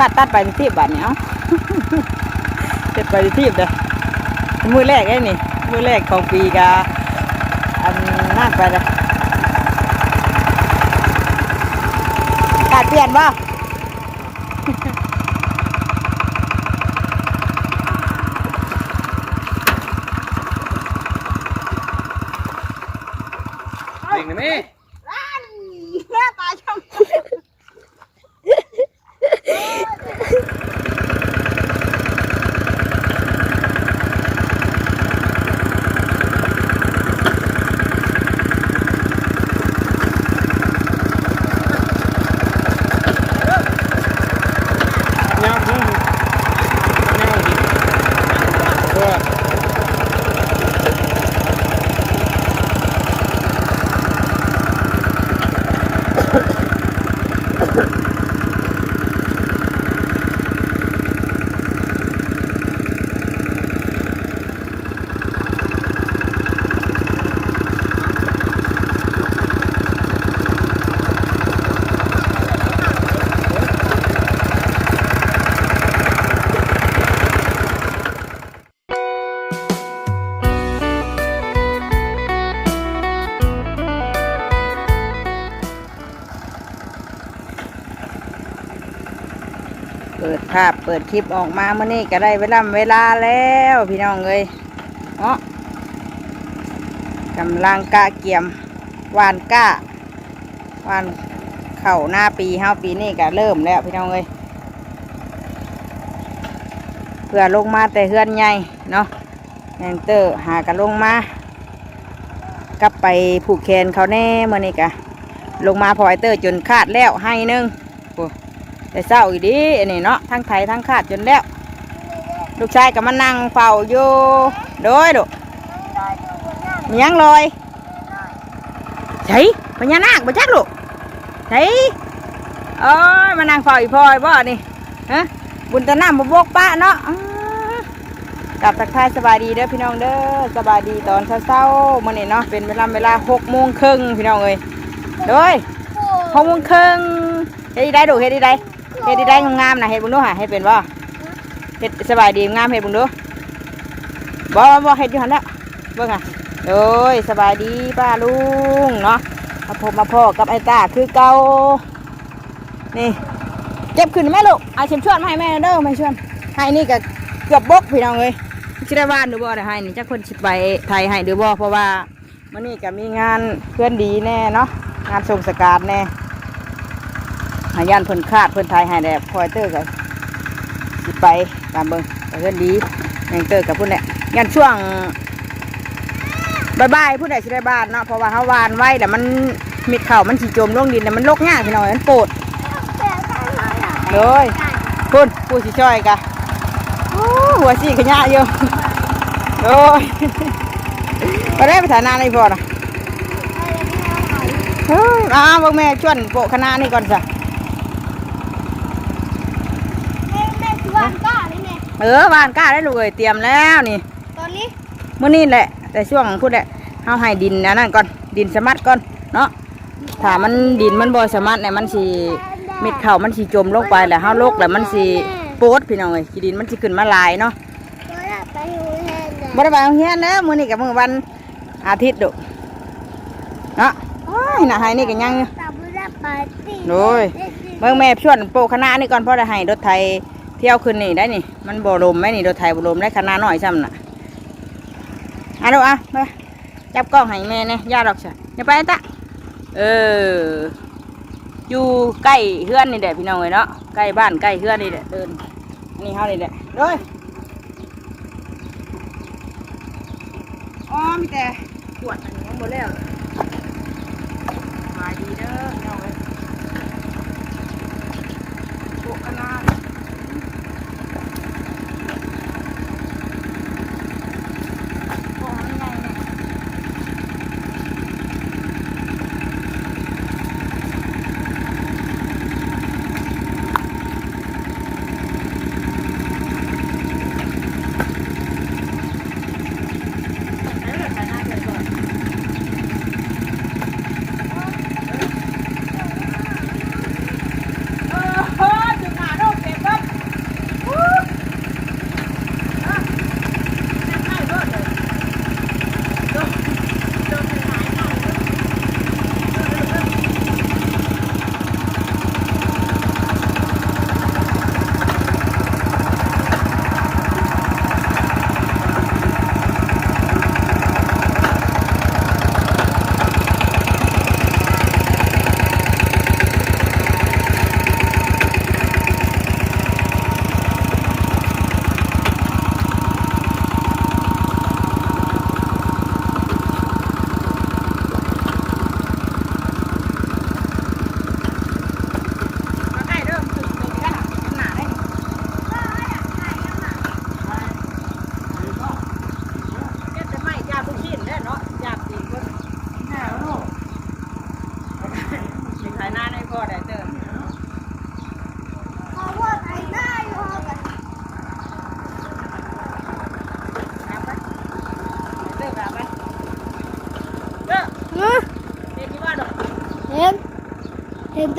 ตัดตัดไปที่บาทเนี้ยเจ็ดไปที่เด้อมือแรกไอ้นี่ มือแรกของปีกาอันนั่นไปเลยการเปลี่ยนบ่ ปิดภาพเปิดคลิปออกมาเมื่อนี้ก็ได้เวลาเวลาแล้วพี่น้องเอ้ยเนาะกำลังกะเกี่ยมวานกะวานเข่าหน้าปีเฮาปีนี้ก็เริ่มแล้วพี่น้องเอ้ยเพื่อลงมาแต่เฮือนใหญ่เนาะแอนเตอร์หากันลงมากลับไปผูกแขนเขาแน่เมื่อนี้กะลงมาพอไอเตอร์จนขาดแล้วให้นึง แต่เศร้าอีดีอันนี้เนาะทั้งไทยทั้งขาดจนแล้ว ลูกชายก็มานั่งเฝ้าอยู่โดยดูมียังลอยใช่พญานาคบ่จักลูกใช่โอ้ยมานั่งเฝ้าอีพ่อยบ่นี่ฮะบุญตะน้ำบ่บกป้าเนาะกลับทักทายสบายดีเด้อพี่น้องเด้อสบายดีตอนเช้าๆมื้อนี้เนาะเป็นเวลาเวลาหกโมงครึ่งพี่น้องเอ้ยโดยหกโมงครึ่งเฮ็ดดีได้ดูเฮ็ดดีได้ เฮ็ดได้งามๆนะเฮ็ดบุญดูหะเฮ็ดเป็นบ่เฮ็ดสบายดีงามเฮ็ดบุญดูบ่บ่บ่เฮ็ดอยู่หันล้วเบิ่งอะโอ้ยสบายดีป้าลุงเนาะมาพบมาพ่อกับไอ้ตาคือเก่านี่เก็บขึ้นไหมลูกเอาเข็มชวนมาให้แม่เด้อไม่ชวนให้นี่ก็เกือบบกพี่น้องเอ้ยสิได้บ้านหรือบ่ได้ให้นี่จักคนสิดไปไทยให้หรือบ่เพราะว่ามื้อนี้ก็มีงานเพื่อนดีแน่เนาะงานส่งสการแน่ หายันเพิ่นคาดเพิ่นทายให้แดบคอยเตอร์กับสิไปตามเบิ่งไปเพิ่นดีแมงเตอร์กับพุ่นแหละยันช่วงบายๆพุ่นแหละสิได้บ้านเนาะเพราะว่าเฮาวานไว้แล้วมันมิดเข่ามันสิจมลงดินแล้วมันลกยากพี่น้อยมันโปดเลยพุ่นผู้สิช่วยกะหัวสีขยะอยู่โอ้ยไปได้ไปถ่ายนาในพอนะเฮ้ยมาเบิ่งแม่ชวนโปะคณะนี่ก่อนจ้ะ แม่ชวนก้า เลยแม่เออวานกล้าได้ลูกเอ้ยเตรียมแล้วนี่ตอนนี้มื้อนี้แหละ แต่ช่วงพูดแหละเฮาให้ดินอันนั้นก่อนดินสมัดก่อนเนาะถ้ามันดินมันบ่สมัดเนี่ยมันสิเม็ดข้าวมันสิจมลงไปแล้วเฮาลกแล้วมันสิโปดพี่น้องเอ้ยขี้ดินมันสิขึ้นมาหลายเนาะก็ได้ไปอยู่แทนเลยบ่ได้ไปโรงเรียนเด้อมื้อนี้ก็มื้อวันอาทิตย์ดุเนาะโอ้ยน่าให้นี่ก็ยังอยู่ตาบุญปาร์ตี้โอ้ยเบิ่งแม่ชวนโปะคณะนี่ก่อนเพราะได้ให้รถไทยเที่ยวขึ้นนี่ได้นี่ มันบ่ลมไหมนี่รถไทยบ่ลมได้คณะน้อยซ้ำน่ะอะลูอะมาจับกล้องให้แม่เนี่ยย่าดอกจ้ะอย่าไปตะเออ อยู่ใกล้เฮือนนี่แหละพี่น้องเอ้ยเนาะใกล้บ้านใกล้เฮือนนี่แหละเดินอันนี้เฮานี่แหละโดยอ๋อมีแต่ขวดอันนี้ยังบ่แล้วสบายดีเด้อพี่น้องเอ้ยโบกนาโเห็น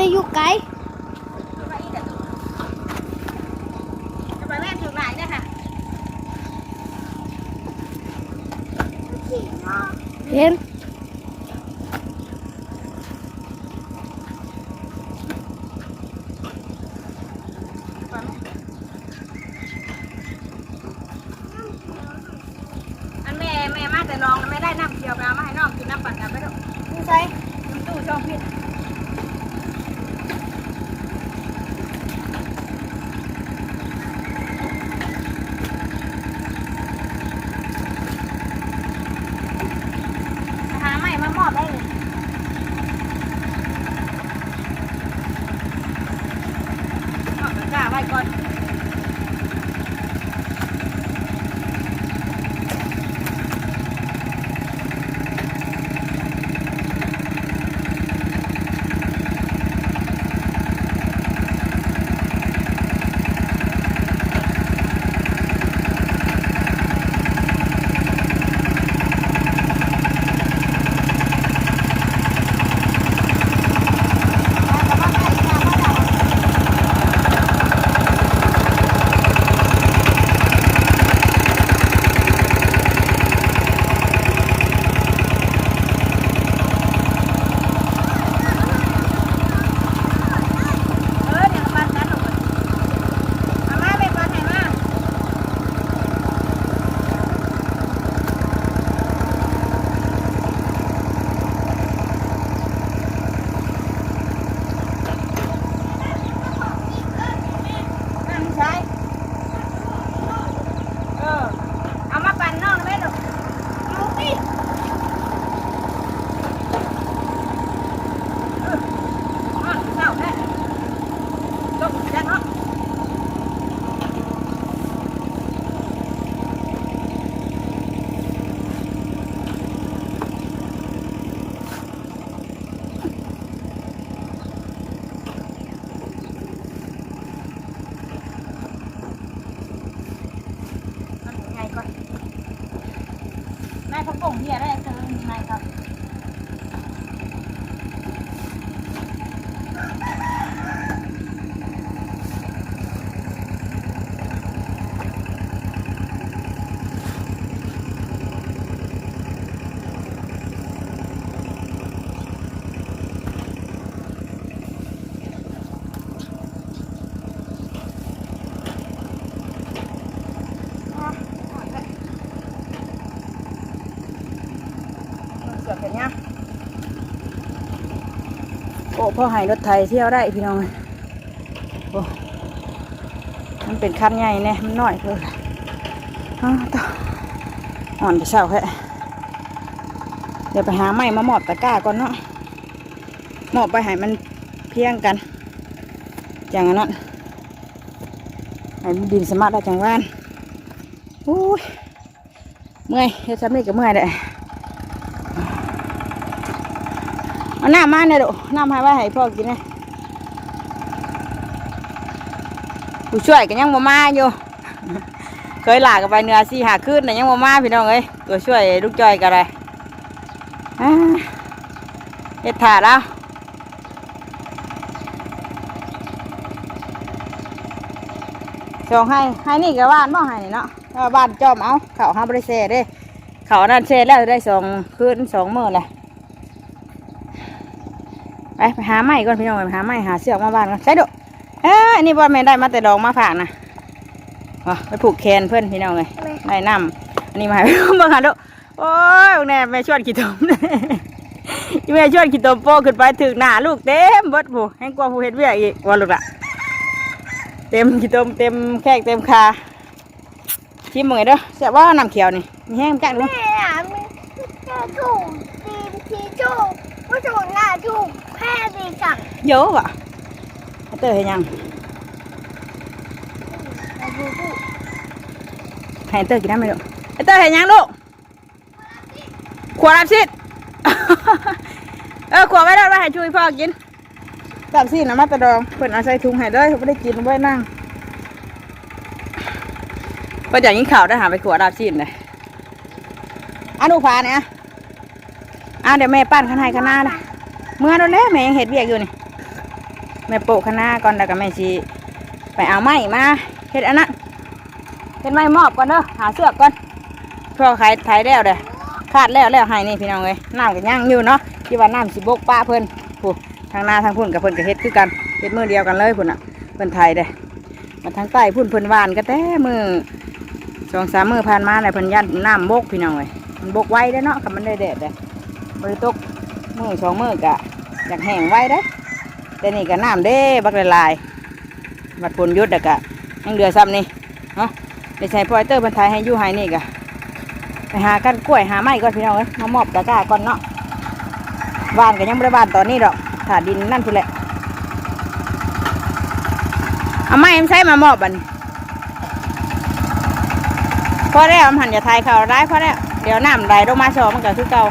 พ่อหายรถไทยเที่ยวได้พี่น้องโอ้มันเป็นคันใหญ่เนี่ยมันน้อยเลยอ้าวต่ออ่อนไปเช้าแค่เดี๋ยวไปหาไม้มาหมอบตะกร้าก่อนเนาะหมอบไปใหายมันเพียงกันอย่างนั้นให้มันดินสมารถได้จังหวานโอ้ยเมื่อยเฮ็ดซ้ำนี่ก็เมื่อยเลย เอาน้ำมาเนี่ยดูน้ำให้ไว้ให้พ่อกินนะผู้ช่วยก็ยังบ่มาอยู่ เคยหลากกันไปเหนือสี่หาขึ้นแต่ะยังบ่มาพี่น้องเอ้ยตัวช่วยลูกจอยกันเลยอ่าเฮ็ดถาดแล้วสองให้ให้นี่กับบ้านบ่ให้นี่เนาะถ้าบ้านจอมเอาเขาห้ามบริเซเด้เขานั่นเซแล้วได้สองคืนสองมื้อแหละ ไปไปหาไม้ก่อนพี่น้องไปหาไม้หาเสือกมาบ้านก่อนใช่ดุเอ้อันนี้บอลแม่ได้มาแต่ดองมาฝากนะไปผูกแขนเพื่อนพี่น้องเลยได้น้ำอันนี้มาให้เบิ่หาดุโอ้ยแน่แม่ชวนขี้ตมแม่ชวนขี้ตมโป้ขึ้นไปถึงหน้าลูกเต็มเบิดผู้ให้กลัวผู้เห็ดเวียอีกว่าลูกละเต็มขี้ตมเต็มแขกเต็มคาชิมมือเด้อเสียว่าน้ำเขียวนี่มีแห้งจังเลยแม่ถูกตีนทีถูกผู้ถูกหน้าถูก แค่ดีจังเยอะว่ะเอาเตอเห็นยังแต่บูบูให้เตอร์กินน้ำไหมลูกไอเตอร์เห็นยังลูกขวดน้ำซิดเออขวดไว้ได้ไว้ให้ช่วยพ่อกินน้ำซิดน้ำมัตตะดองเพิ่นเอาใส่ถุงให้เลยไม่ได้กินไว้นั่งเพิ่นอยากกินข้าวได้หาไปขวดน้ำซิดเลยอันนูฟ้าเนี่ยอะเดี๋ยวแม่ปั้นข้างในข้างหน้าเลย เมื่อนแล้วแม่ยังเห็ดเบียกอยู่นี่แม่โปะคณะก่อนแล้วก็แม่ชีไปเอาไม้มาเฮ็ดอันนั้นเฮ็ดไม้มอบก่อนเด้อหาเสือกก่อนเพื่อขายขายแล้วเด้อคาดแล้วแล้วให้นี่พี่น้องเอ้ยน้ำก็ยังอยู่เนาะที่ว่าน้ำสิบกป้าเพิ่นผู้ทางหน้าทางพุ่นกับเพิ่นก็เฮ็ดคือกันเฮ็ดมือเดียวกันเลยพุ่นอะเพิ่นไทยเด้มาทางใต้พุ่นเพิ่นวานก็แต่มือสองสามมือผ่านมาเนี่ยเพิ่นยันน้ำบกพี่น้องเอ้ยมันบกไว้ได้เนาะกับมันได้แดดเด้อบริตก มือสองมือกะอยากแห้งไว้ได้แต่นี่ก็น้ำเด้บักละลายบัดผลยุดอะกะยังเดือซ้ำนี่เนาะเดี๋ยวใช้พลอยเตอร์บรรทายให้อยู่ให้นี่กะไปหากันกล้วยหาไม้ก่อนพี่น้องเอ้ยมามอบตะกร้าก่อนเนาะบ้านก็ยังไม่ได้บ้านตอนนี้ดอกถาดินนั่นพุ่นแหละเอาไม้มันใช้มามอบบันพอแล้วมันหันอย่าทายเขาได้พอแล้วเดี๋ยวน้ำไหลลงมาสอมันก็คือเก่า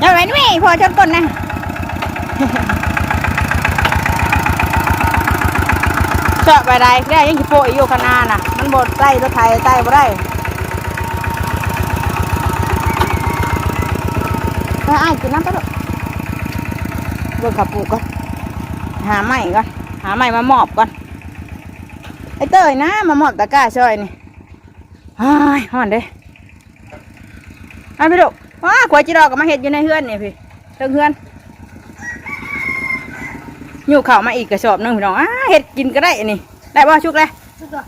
อย่าไว้นี่พอจนก้นนะเจาะไปได้ได้ยังสิโปอยู่ขางหนาน่ะ มันบดใต้รถไทยใต้บ่ได้ไปอ้ายกินน้ำไปลูกเบิ่งขับปูกก่อน หาไม้ก่อนหาไม้มาหมอบก่อน ไอ้เตยนะ มาหมอบตะกร้าช่อยนี่ฮ้ยฮ้อนเด้เอาไปลู ว้าขวายจีดอกก็มาเห็ดอยู่ในเฮือนนี่พี่เทิงเฮือนอยู่ข่ามาอีกกระสอบนึงพี่น้องอ้าเห็ดกินก็ได้นี่ได้บ่ชุกเลยสุดยอด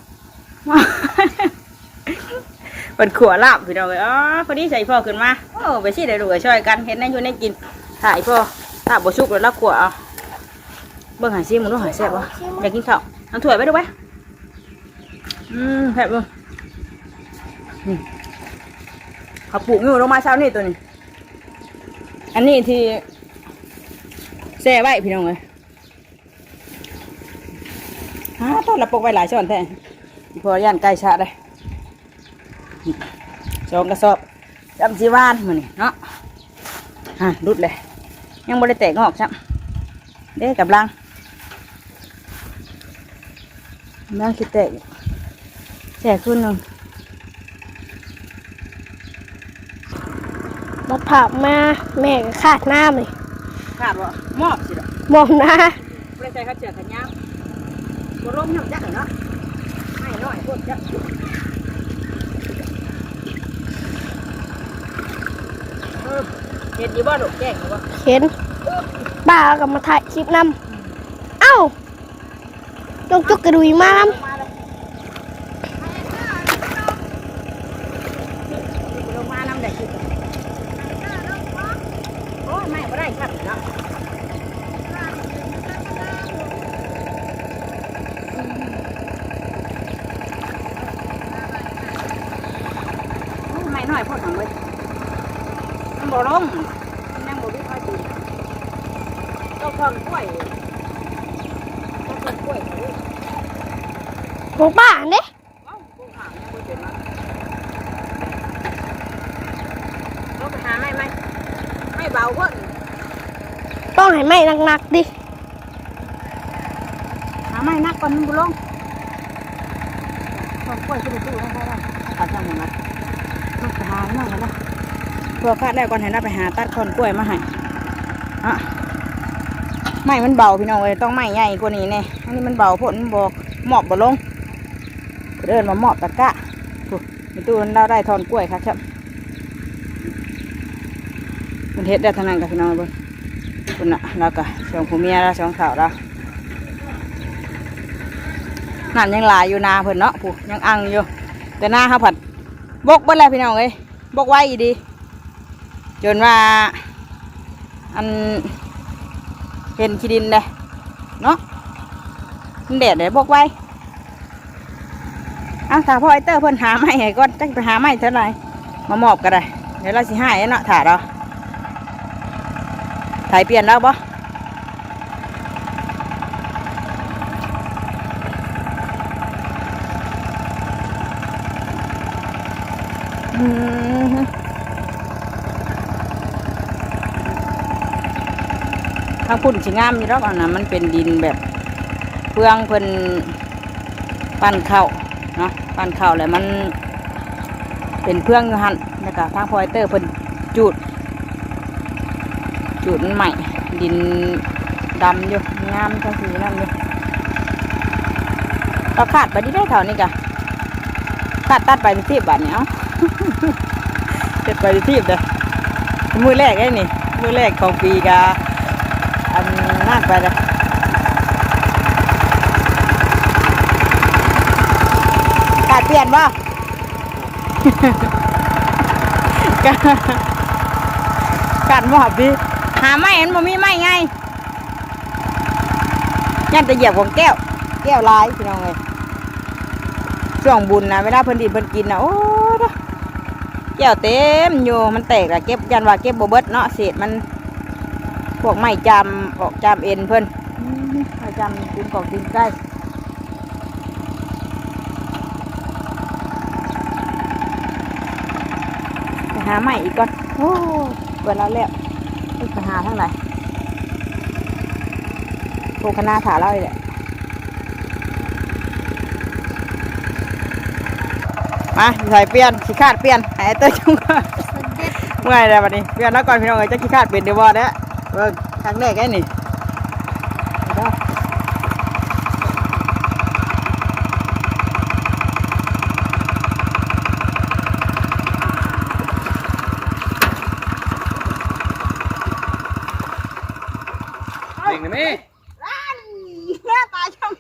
เป็นขวลาบพี่น้องเลยอ๋อพอดีใส่พ่อขึ้นมาโอ้ไปสิได้ดูช่วยกันเห็นนั่นอยู่ในกินถ่ายพ่อลาบบ่ชุกแล้วลาบขวเอาเบิ่งหายซิมึงดูหายแซ่บบ่อยากกินข้าวเอาถ้วไปดูไว้อืมแซ่บบ่ นี่เขาปลูกอยู่ลงมาเช้านี่ตัวนี้ อันนี้ที่แซ่ไว้พี่น้องเลยฮะต้นละปกไว้หลายช้อนแท้พอย่านใกล้ชาเลยสองกระสอบจำสีวานมือนี่เนาะฮะรุดเลย ยังบริแตกงอกจ้ะเด้กับลังลังคิดแตกแตกขึ้นหนึ่ง มาผักมาแม่ก็ขาดน้ำเลยขาดบ่มอบสิดอกมองหน้าบริใส่ข้าวเจือขันยาวบ่ร่มน้ำจักเหรอเนาะไม่น้อยโคตรจักเออเห็ดอยู่บ่ดอกแก้งอยู่บ่เห็นบ้าก็มาถ่ายคลิปนำเอ้าจงจุกกระดุยมาลนงมาน้ำแดดคิดโอ้ยไม่ก็ได้ครับเนาะโอ้ยไม่น้อยพอถังเลยมันบ่ ลงมันยังบ่ได้ค่อยดีต้องทอนกล้วยต้องทอนกล้วยเขาด้วยำของป้าเด้เอ้ากูหาไม่เป็นนะต้องไปหาไม่ไมไม่เบาเพิ่นต้องให้ไหม้หนักๆดิหาไม่นักก่อนมันบุลงต้องกล้วยขึ้นไปตู้ให้ได้ตัดทำหมดนะมาไปหาหน่อยนะ เพื่อคาดแล้วก่อนให้น้าไปหาตัดคอนกล้วยมาให้อะไม่มันเบาพี่น้องเอ้ยต้องไม่ใหญ่กว่านี้แน่อันนี้มันเบาผลมันบอกหมอบบ่ลงเดินมาหมอบตะกะมีตู้เราได้ทอนกล้วยครับครับมันเฮ็ดได้ทางนั้นกับพี่น้องเบิ่งคุณน่ะแล้วก็สองผัวเมียแล้วสองสาวแล้วนั่นยังหลายอยู่นาเพิ่นเนาะผู้ยังอังอยู่แต่หน้าเขาผัดบกเบิ้แล้วพี่น้องเอ้ยบกไว้อีดี จนว่าอันเห็นขี้ดินเลยเนาะมันแดดเลยบกไว้อะถ้าพ่อไอเตอร์เพิ่นหาไม้ให้ก่อนจักไปหาไม้เท่าไรมามอบก็ได้ เดี๋ยวเราสิให้เนาะถ่าเราถ่ายเปลี่ยนแล้วบ่ ทางพุ่นสิงามอยู่รอกอันนะมันเป็นดินแบบเพื่องเพิ่นปั้นเข้าเนาะปั้นเข้าแล้วมัน เป็นเพื่องอยู่หันแล้วก็ทางพอยเตอร์เพิ่นจูด จูดมันใหม่ ดินดำอยู่งามทั้งสีนั่นอยู่เราขาดไปที่ได้เท่านี้กะขาดตัดไปที่บาทเนี้ยเจ็ดไปที่เด้อมือแรกไอ้นี่ มือแรกของปีกา นนั่นไปเลยขาดเปลี่ยนบ่กะกัดหมอบดิหาไม้เห็นบ่มีไม้ไงยันจะเหยียบของแก้ว แก้วลายพี่น้องเลยช่วงบุญนะเวลาเพิ่นดินเพิ่นกินนะโอ้เด้อแก้วเต็มอยู่มันแตกละเก็บยันว่าเก็บบ่เบิดเนาะเศษมัน พวกไม้จำ ออกจำเอ็นเพิ่นอืมไม้จำดินกอกดินใกล้ไปหาไม้อีกก่อนโอ้เปิดแล้วแล้วไปหาทั้งไหนโอ้คณะถาเล่าเลยแหละมาใส่เปลี่ยนขี้ขาดเปลี่ยนใหายเต้ยจุงก่อนเมื่อยแล้วบัดนี้เปลี่ยนแล้วก่อนพี่น้องเอ้ยจะขี้ขาดเป็นเดี๋ยวบอดแล้วเบิ่งครั้งแรกไอ้นี่เดี๋ยว เด็กนะแม่ แม่ตายช่อง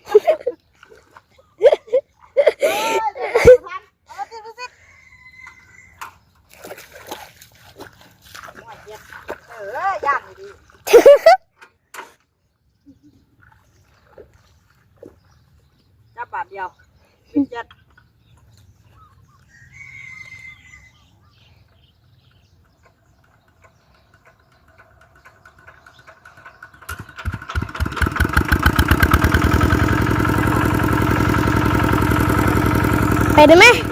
เออย่านดีจั บบาทเดียวเจ็ดไปได้ไหม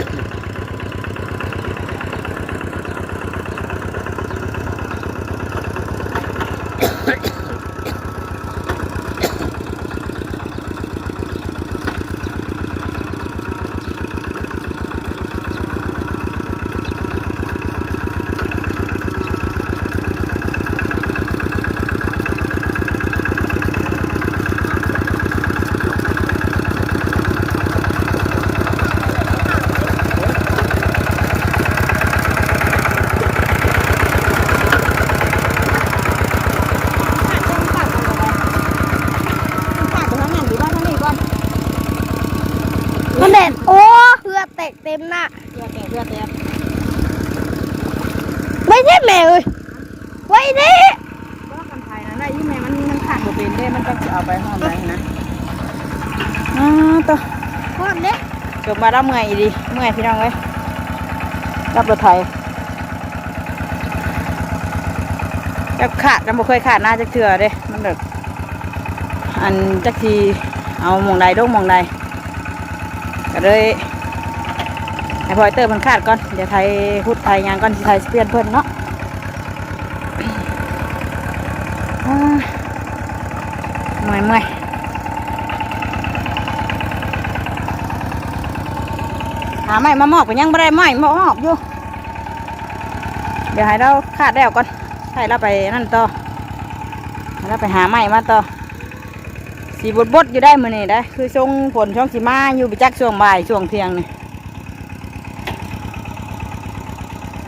เอาไปห้องไหนนะอ่าต่อพ่อเด็กจบมาแล้วเมื่อยอีดีเมื่อยพี่น้องเอ้ยรับรถไถจักขาดกันบ่เคยขาดหน้าจักเถื่อเด้มันแบบอันจักทีเอาหมองใดโดงหมองใดก็เลยให้พลอยเตอร์มันขาดก่อน เดี๋ยวไทยพุดไทยยางก่อนสิไทยเปลี่ยนเพิ่นเนาะอ่า เมื่อยเมื่อยหาไม้มามอกก็ยังไม่ได้ไม้มามอกอยู่ เดี๋ยวให้เราขาดแล้วก่อนให้เราไปนั่นต่อให้เราไปหาไม้มาต่อสีบดบดๆอยู่ได้มือนี่ได้ คือช่วงฝนช่วงสีมาอยู่ไปจักช่วงบ่ายช่วงเที่ยงนี่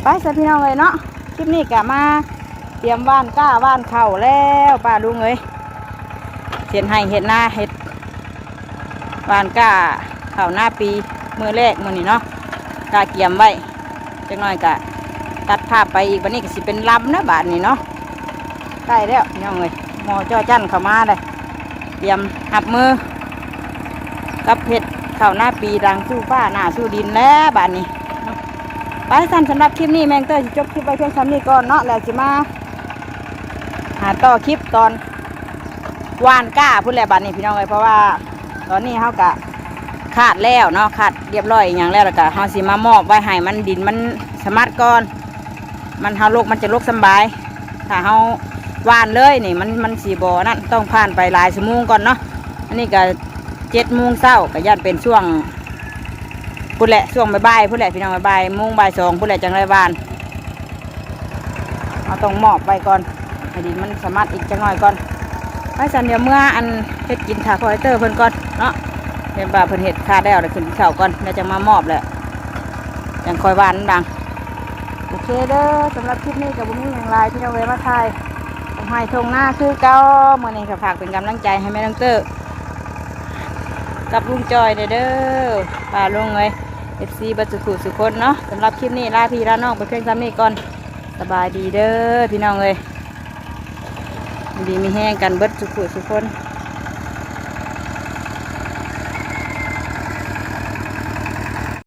ไปสพี่น้องเลยเนาะคลิปนี้กะมาเตรียมว่านก้าว่านเข่าแล้วป้าลุงเอ้ย เห็นให้เห็ดหน้าเห็ดวานก้าเข่าหน้าปีมือแรกมือนี่เนาะกาเกียมไว้จังน้อยกะตัดภาพไปอีกวันนี้ก็สิเป็นลำนะบาทนี้เนาะใกล้แล้วน้องเลยหมอจ้อจันเข้ามาเลยเตรียมหับมือ กับเห็ดข้าวหน้าปีดังสู้ฟ้าหน้าสู้ดินแล้วบาทนี้ไปสั้นสำหรับคลิปนี้แมงเตอร์จบคลิปไปเพียงเท่านี้ก่อนเนาะแล้วจะมาหาต่อคลิปตอน วานก้าพูดแล้วบาทนี้พี่น้องเลยเพราะว่า ตอนนี้เขากะขาดแล้วเนาะขาดเรียบร้อยอย่างแล้วแล้วก็เฮาสิมามอบไว้ให้มันดินมันสมัดก่อน มันเฮาโลกมันจะโลกสบาย ถ้าเฮาหวานเลยนี่มันมันสีบอนั่นต้องผ่านไปหลายชั่วโมงก่อนเนาะอันนี้ก็เจ็ดโมงเช้าก็ย่านเป็นช่วงพุ่นแหละช่วงบ่ายๆพุ่นแหละพี่น้องบ่ายโมงบ่ายสองพุ่นแหละจังไรหวานเราต้องมอบไปก่อนให้ดินมันสมัดอีกจังหน่อยก่อน ไปสันเดี๋ยวเมื่ออันเฮ็ดกินถาพอยเตอร์เพิ่นก่อนเนาะเป็นปลาเพิ่นเห็ดคาได้เอาแล้วขึ้นเข่าก่อนแล้วจะมามอบแหละยังคอยวานดังโอเคเด้อสำหรับคลิปนี้กับบุ้มีอย่างไรที่เราเวมาถ่ายผมให้ทงหน้าคือเก้าเมื่อนี้ก็ฝากเป็นกำลังใจให้แม่น้องเตอร์กับลุงจอยเด้อเด้อป่าลุงเลยเอฟซีบัตสุขุสุคนเนาะสำหรับคลิปนี้ลาพี่ลาน้องไปเพียงซ้ำนี้ก่อนสบายดีเด้อพี่น้องเลย ดีมีแห้งกันเบิดสุขุสุคน